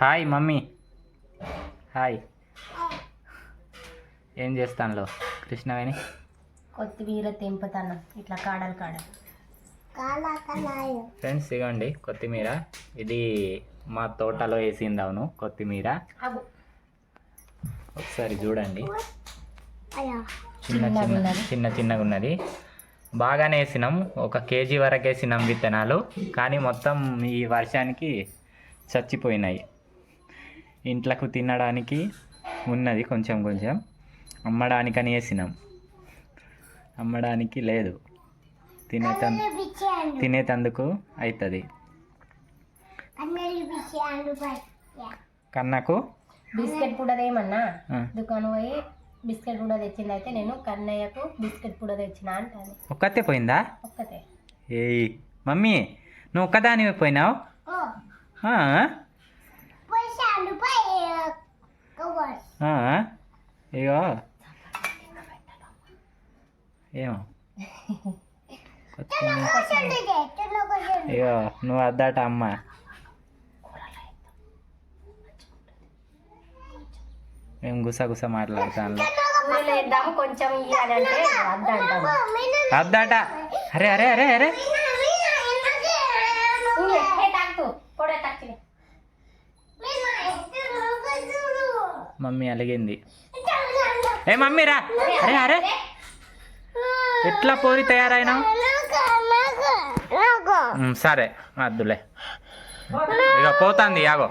Hi mummy. Hi. ఏం చేస్తానులో? కృష్ణవేణి? కొత్తిమీర తెంపుతాను ఇట్లా కాడలు కాడలు ఫ్రెండ్స్ ఇగోండి కొత్తిమీర. ఇది మా తోటలో వేసింది అవును కొత్తిమీర. అగు. ఒకసారి చూడండి. చిన్న చిన్నగా చిన్న. చిన్న చిన్నగా ఉన్నది. బాగానే వేసినాం. ఒక కేజీ వరకు వేసినాం విత్తనాలు. కానీ మొత్తం ఈ వర్షానికి చచ్చిపోయినాయి. ఇంట్లకు తినడానికి ఉన్నది కొంచెం కొంచెం. అమ్మడానికని వేసినాం. అమ్మడానికి లేదు. తినేత తినేటందుకు అవుతుంది కన్నకు? బిస్కెట్ కూడా ఏమన్నా దుకాణం పోయి బిస్కెట్ కూడా తెచ్చింది అయితే నేను కన్నయ్యకు బిస్కెట్ కూడా తెచ్చిన అంటాను ఒక్కతే పోయిందా? ఒక్కతే. ఏయ్ మమ్మీ నువ్వు ఒక్కదానివే పోయినావు ఆ? ఆ? ఇగో. ఏమో. ఇగో నువ్వు అద్దట అమ్మ. మేము గుసగుస మాట్లాడతాను కూరలో వేద్దాము కొంచెం అద్దట అరే అరే అరే అరే ఇంగే, ఏ తాకుతూ పొడే తాకి మమ్మీ అలిగింది. ఏ మమ్మీ రా. అరే అరే. ఎట్లా పోరి తయారైనా సరే వద్దులే ఇక పోతాంది యాగో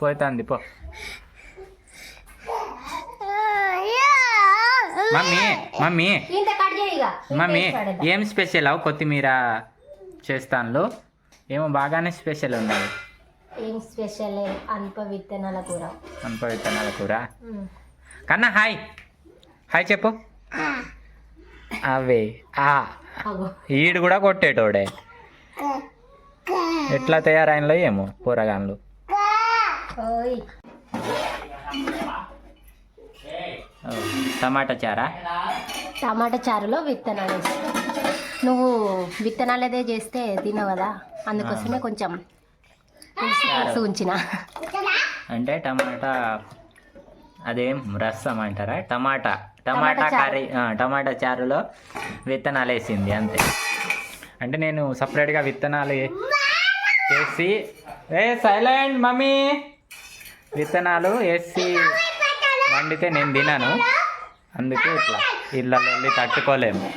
పోతాంది పో. Mummy mummy. మమ్మీ ఏం స్పెషల్ అవు కొత్తిమీర చేస్తాను ఏమో బాగానే స్పెషల్ ఉన్నాయి ఏం స్పెషల్ అనుప విత్తనాల కూర. అనుకో విత్తనాల కూర. కన్నా హాయ్. హాయ్ చెప్పు. అవే. ఆ. ఈడు కూడా కొట్టేటోడే. ఎట్లా తయారైనలో ఏమో కూరగాయలు. టమాటా చారా? టమాటా చారులో విత్తనాలు. నువ్వు విత్తనాలు అదే చేస్తే తినవు కదా? అందుకోసమే కొంచెం ఉంచిన అంటే టమాటా అదేం రసం అంటారా? టమాటా. టమాటా. కర్రీ టమాటా చారులో విత్తనాలు వేసింది అంతే. అంటే నేను సపరేట్గా విత్తనాలు వేసి ఏ సైలెంట్ మమ్మీ! విత్తనాలు వేసి వండితే నేను తినను. అందుకే ఇట్లా ఇళ్ళలో వెళ్ళి తట్టుకోలేము.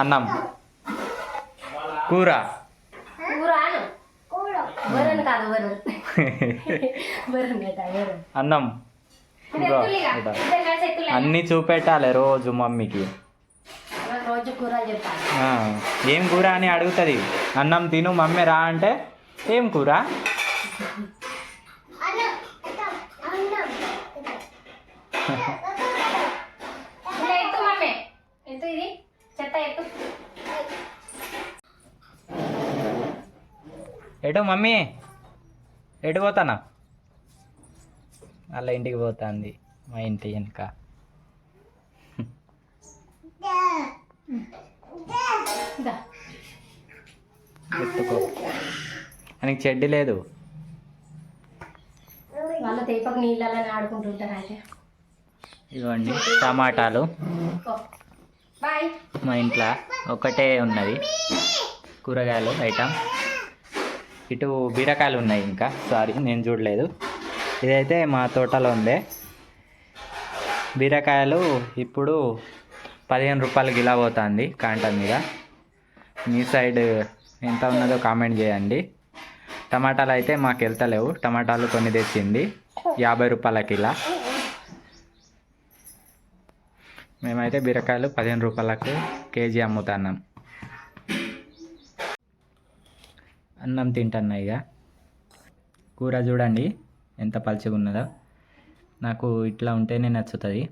అన్నం. కూర అను వరన్ కాదు వరన్ వరన్ కదా వరన్ అన్నం. అన్నీ చూపెట్టాలి రోజు మమ్మీకి. ఏం కూర అని అడుగుతుంది? అన్నం తిను మమ్మీ రా అంటే ఏం కూర? ఎటు మమ్మీ? ఎటు పోతానా వాళ్ళ ఇంటికి పోతాంది మా ఇంటి వెనుక. ఎత్తుకో ఆయనకి చెడ్డి లేదు. వాళ్ళ తేపకు నీళ్ళని ఆడుకుంటుంటారు అయితే. ఇవ్వండి టమాటాలు. మా ఇంట్లో ఒకటే ఉన్నది. కూరగాయలు ఐటమ్. ఇటు బీరకాయలు ఉన్నాయి ఇంకా. సారీ నేను చూడలేదు. ఇదైతే మా తోటలో ఉందే బీరకాయలు ఇప్పుడు పదిహేను రూపాయలు గిలా పోతుంది కాంట మీద. మీ సైడ్ ఎంత ఉన్నదో కామెంట్ చేయండి. టమాటాలు అయితే మాకు వెళ్తలేవు. టమాటాలు కొన్ని తెచ్చింది. యాభై రూపాయల కిలా మేమైతే బీరకాయలు పదిహేను రూపాయలకు కేజీ అమ్ముతున్నాం. అన్నం తింటున్నా ఇక కూర చూడండి ఎంత పలుచగా ఉన్నదో. నాకు ఇట్లా ఉంటేనే నచ్చుతుంది.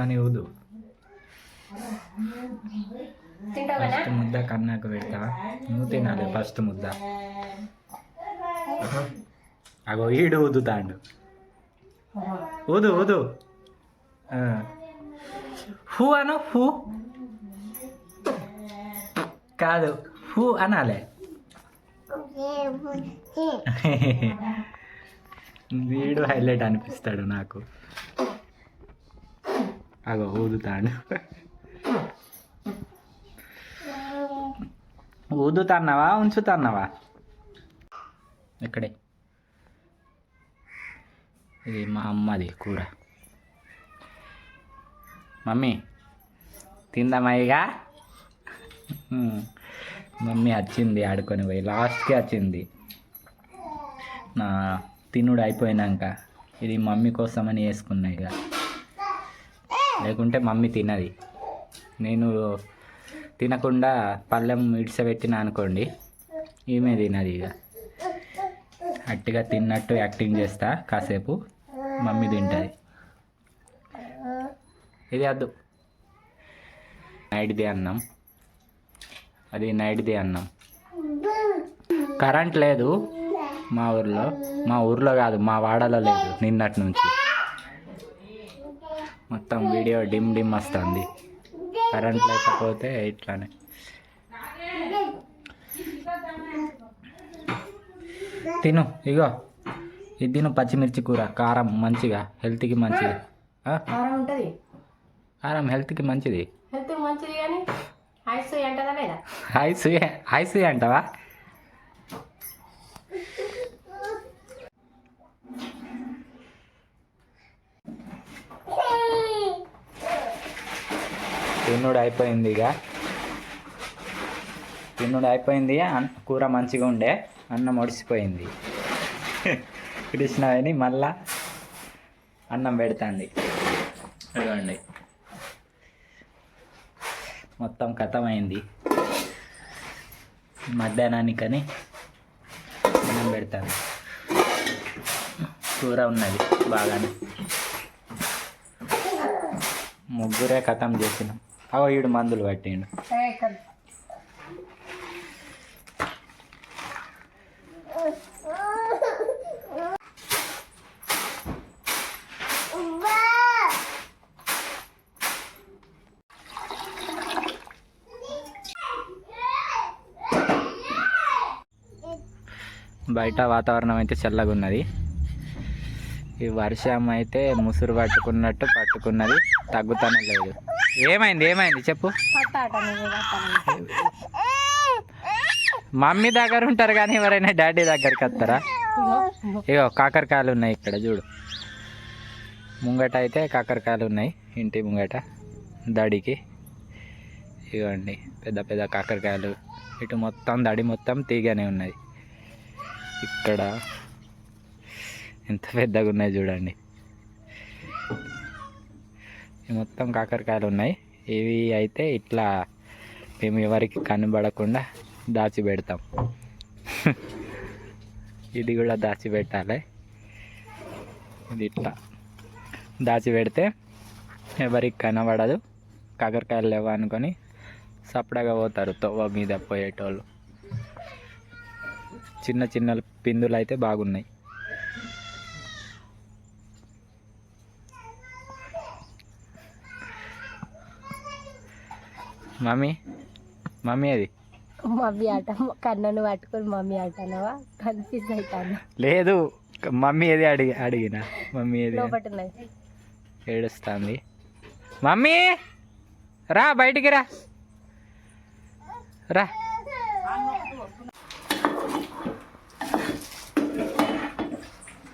అని ఊదు. ఫస్ట్ ముద్ద కన్నాకు పెడతావా నువ్వు తినాలి ఫస్ట్ ముద్ద. అగో ఈడు ఊదుతాండు. ఊదు ఊదు హూ అను హూ కాదు హూ అనాలే వీడు హైలైట్ అనిపిస్తాడు నాకు అగో ఊదుతాడు ఊదుతాన్నావా ఉంచుతాన్నావా ఇక్కడే ఇది మా అమ్మది కూర. మమ్మీ తిందామా ఇక? మమ్మీ వచ్చింది ఆడుకొని పోయి లాస్ట్కి వచ్చింది. నా తినుడు అయిపోయినాక ఇది మమ్మీ కోసమని వేసుకున్నా ఇక. లేకుంటే మమ్మీ తినది. నేను తినకుండా పళ్ళెం ఇడిసబెట్టిన అనుకోండి ఈమె తినది ఇక. అట్టిగా తిన్నట్టు యాక్టింగ్ చేస్తా కాసేపు. మమ్మీ తింటుంది. ఇది వద్దు. నైట్ది అన్నం. అది నైట్ది అన్నం. కరెంట్ లేదు మా ఊర్లో. మా ఊర్లో కాదు మా వాడలో లేదు నిన్నటి నుంచి. మొత్తం వీడియో డిమ్ డిమ్ వస్తుంది. కరెంట్ లేకపోతే ఇట్లానే. తిను ఇగో. ఇది తిను పచ్చిమిర్చి కూర కారం మంచిగా హెల్త్కి మంచిది? కారం ఉంటుంది. కారం హెల్త్కి మంచిది. హెల్త్ మంచిది కానీ ఐస్ లేదా? ఐస్ ఐస్ అంటావా? తిన్నుడు అయిపోయింది ఇక. తిన్నుడు అయిపోయింది కూర మంచిగా ఉండే. అన్నం ఒడిసిపోయింది. కృష్ణని మళ్ళా అన్నం పెడుతుంది. ఇదిగోండి మొత్తం కథమైంది. మధ్యాహ్నానికని అన్నం పెడతాను కూర ఉన్నది బాగానే. ముగ్గురే కథం చేసినాం. అవో ఈడు మందులు పట్టిండు. బయట వాతావరణం అయితే చల్లగా ఉన్నది ఈ వర్షం అయితే ముసురు పట్టుకున్నట్టు పట్టుకున్నది. తగ్గుతానే లేదు. ఏమైంది ఏమైంది చెప్పు. మమ్మీ దగ్గర ఉంటారు కానీ ఎవరైనా డాడీ దగ్గరికి వస్తారా? ఇగో, కాకరకాయలు ఉన్నాయి ఇక్కడ చూడు. ముంగట అయితే కాకరకాయలు ఉన్నాయి ఇంటి ముంగట దడికి. ఇగోండి పెద్ద పెద్ద కాకరకాయలు. ఇటు మొత్తం దడి మొత్తం తీగనే ఉన్నది. ఇక్కడ. ఎంత పెద్దగా ఉన్నాయి చూడండి మొత్తం కాకరకాయలు ఉన్నాయి. ఇవి అయితే ఇట్లా మేము ఎవరికి కనబడకుండా దాచి పెడతాం ఇది కూడా దాచి పెట్టాలి ఇది ఇట్లా. దాచిపెడితే ఎవరికి కనబడదు. కాకరకాయలు లేవు అనుకొని సపడగా పోతారు తవ్వ మీద పోయేటోళ్ళు. చిన్న చిన్న పిందులు అయితే బాగున్నాయి. మమ్మీ మమ్మీ అది. మమ్మీ ఆట కన్నను పట్టుకొని మమ్మీ ఆటనవా కన్ఫ్యూజ్ అవుతాను లేదు మమ్మీ ఏది అడిగి అడిగిన? మమ్మీ ఏది? ఏడుస్తుంది. మమ్మీ రా బయటికి రా. రా.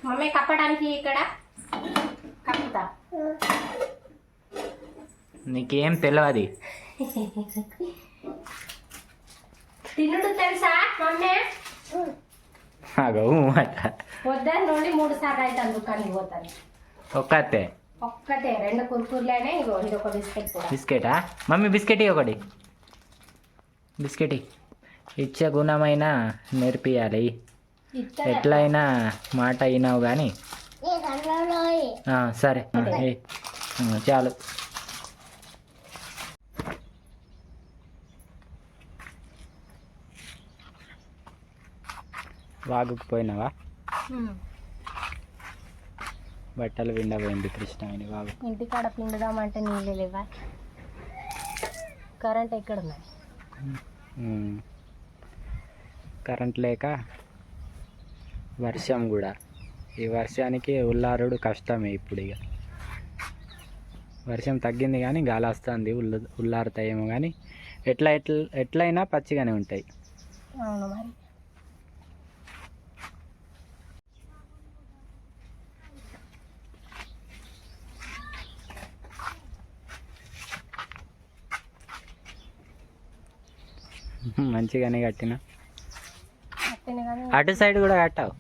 మమ్మీ కప్పడానికి ఇక్కడ కప్పుతా. నీకేం తెలియదు తినుడు తెలుసా మమ్మీ? పొద్దున్న నుండి మూడు సార్లు అయితే దుకాణానికి పోతాను ఒక్కతే. ఒక్కటే రెండు కుర్కుర్లేనే ఇగో ఇది ఒక బిస్కెట్ కూడా. బిస్కెటా? మమ్మీ బిస్కెట్ ఒకటి. బిస్కెట్. ఇచ్చే గుణమైన నేర్పియాలి. ఎట్లయినా మాట అయినావు కానీ సరే. చాలు. వాగుకు పోయినావా. బట్టలు విండపోయింది కృష్ణ అని బాబు ఇంటికాడ పిండుదామంటే నీళ్ళు లేవా? కరెంట్ ఎక్కడ ఉన్నాయి. కరెంట్ లేక వర్షం కూడా. ఈ వర్షానికి ఉల్లారుడు కష్టమే ఇప్పుడు ఇక వర్షం తగ్గింది కానీ గాలి వస్తుంది ఉల్లు ఉల్లారుతాయేమో కానీ ఎట్లా ఎట్లా ఎట్లయినా పచ్చిగానే ఉంటాయి. మంచిగానే కట్టిన. అటు సైడ్ కూడా కట్టావు?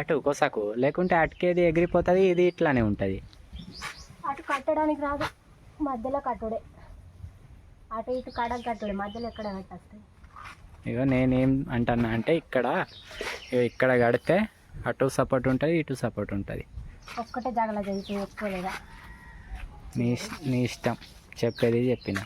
అటు కొసకు లేకుంటే అటుకేది ఎగిరిపోతుంది ఇది ఇట్లానే ఉంటుంది. అటు కట్టడానికి రాదు మధ్యలో కట్టుడే. అటు ఇటు కడగ కట్టుడే మధ్యలో ఎక్కడ కట్టేస్తాయి? ఇగో నేనేం అంటున్నా అంటే ఇక్కడ ఇక్కడ కడితే అటు సపోర్ట్ ఉంటుంది ఇటు సపోర్ట్ ఉంటుంది. ఒక్కటే జగల జరిగితే ఎక్కువ లేదా నీ నీ ఇష్టం చెప్పేది చెప్పిన.